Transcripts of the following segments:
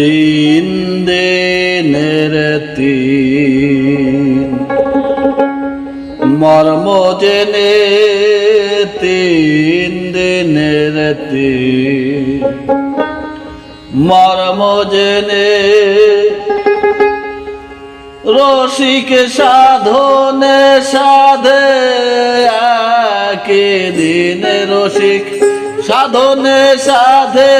তিন দিনের মর্ম জেনে তিন দিনের তিন মর্ম জেনে রসিক সাধনে সাধে একে দিনে রসিক সাধনে সাধে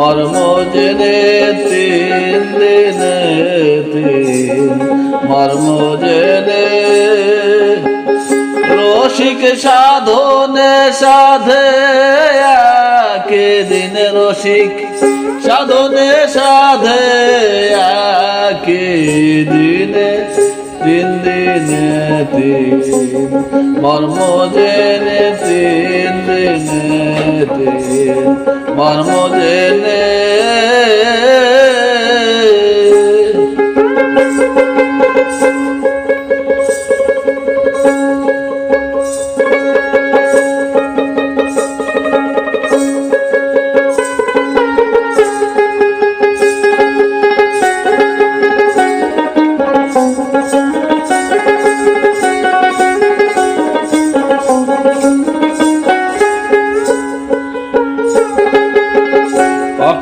মর্ম জেনে তিন দিনে তিন। মর্ম জেনে রসিক সাধনে সাধে একে দিন রসিক সাধনে সাধে একে দিনে তিন দিনে মর্ম জেনে দিন দিনে দিন মর্ম জেনে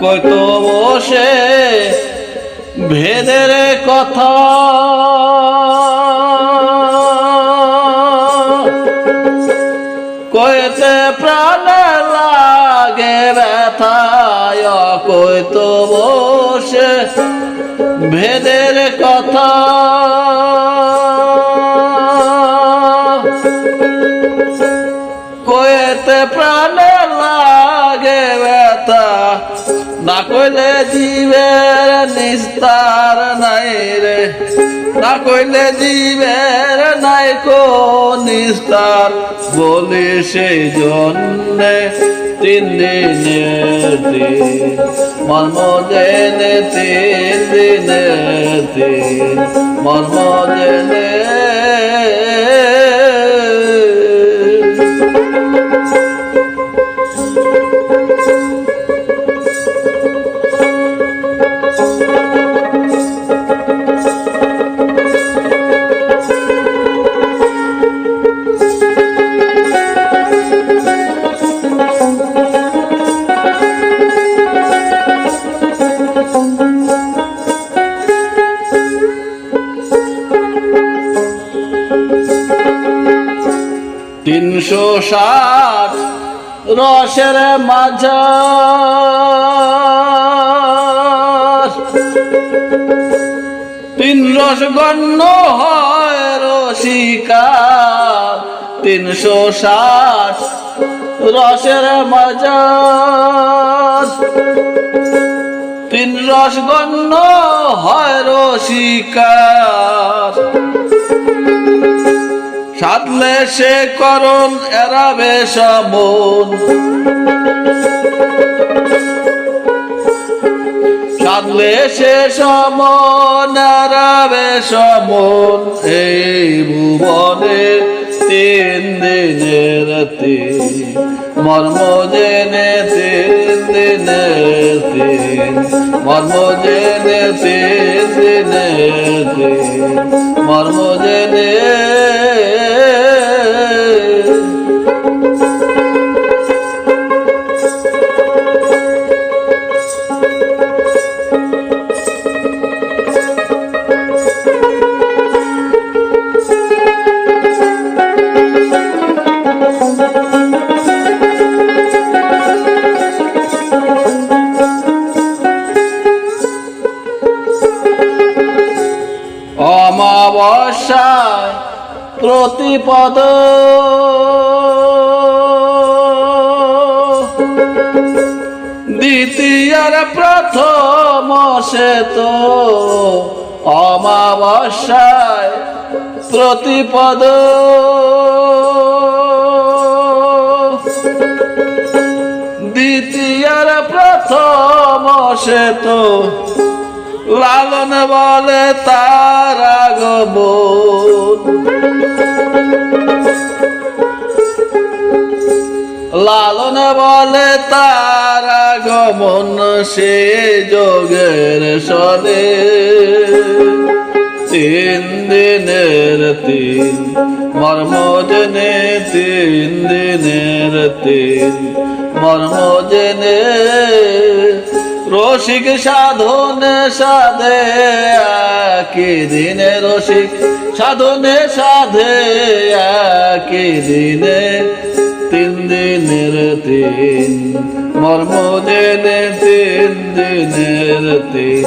অকৈত বসে ভেদের কথা। কইতে প্রাণ লাগে ব্যথায় অকৈত বসে ভেদের কথা। কয়েতে প্রাণে কইলে জীবের নিস্তার নাই রে। না কইলে জীবের নাই কো নিস্তার। বলি সেই জন্যে তিন দিনে। তিন মর্ম জেনে তিন দিনে। তিন ষাট রসের মাঝ। তিন রস গণ্য হয় রসিকা, তিনশো ষাট রসের মাঝ। তিন রস গণ্য হয় রসিকা সাধলে সে করণ এরাবে সমন সাধলে সে সমন এরাবে সমন এই ভুবনে তিন দিনের তিন মর্ম জেনে তিন দিনের তিন মর্ম জেনে তিন দিনের তিন মর্ম জেনে অমাবস্যায় প্রতিপদ। দ্বিতীয়ার প্রথম সে তো অমাবস্যায় প্রতিপদ। দ্বিতীয়ার প্রথম সে তো লালন বলে তার আগমন লালন বলে তারা গমন সে যোগের সদে। তিন দিনের তিন, মর্মজনে তিন দিনের তিন মর্ম জেনে রসিক সাধনে সাধে কি দিনে রসিক সাধনে সাধে কি দিনে তিন দিনের তিন, মর্ম জেনে তিন দিনের তিন,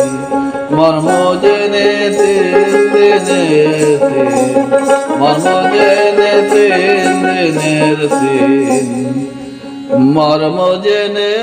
মর্ম জেনে তিন দিনের তিন, মর্ম জেনে তিন দিনের তিন, মর্ম জেনে